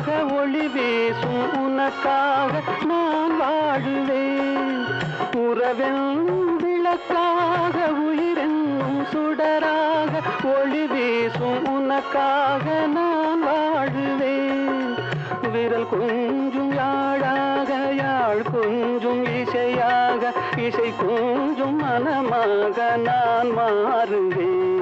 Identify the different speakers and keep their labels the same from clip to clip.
Speaker 1: உனக்காக ஒளி வீசும் உனக்காக நான் வாழுவேன். உறவென் விளக்காக உயிரென்னும் சுடராக ஒளி வீசும் உனக்காக நான் வாழுவேன். விரல் கொஞ்சும் யாழாக யாழ் கொஞ்சும் இசையாக இசை கொஞ்சும் மனமாக நான் மாறுவேன்.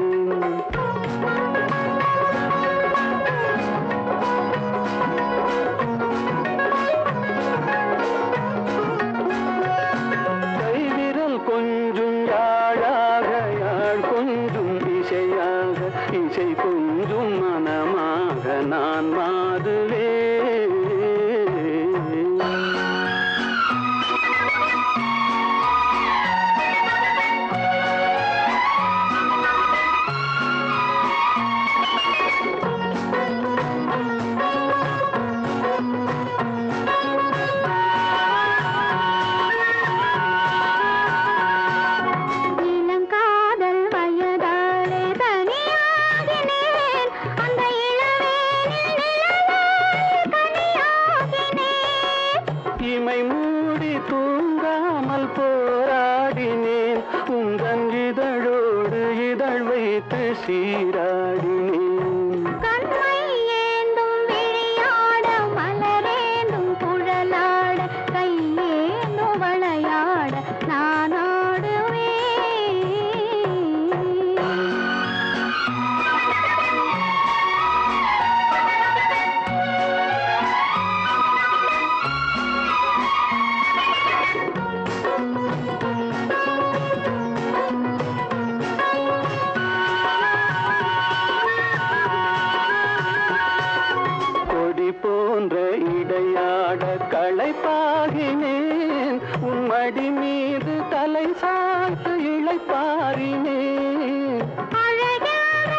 Speaker 1: सहित सिराड़िनी களைப்பாகினேன் உன் மடி மீது தலை சாய்த்து இழைப்பாரினேன்.
Speaker 2: அழகான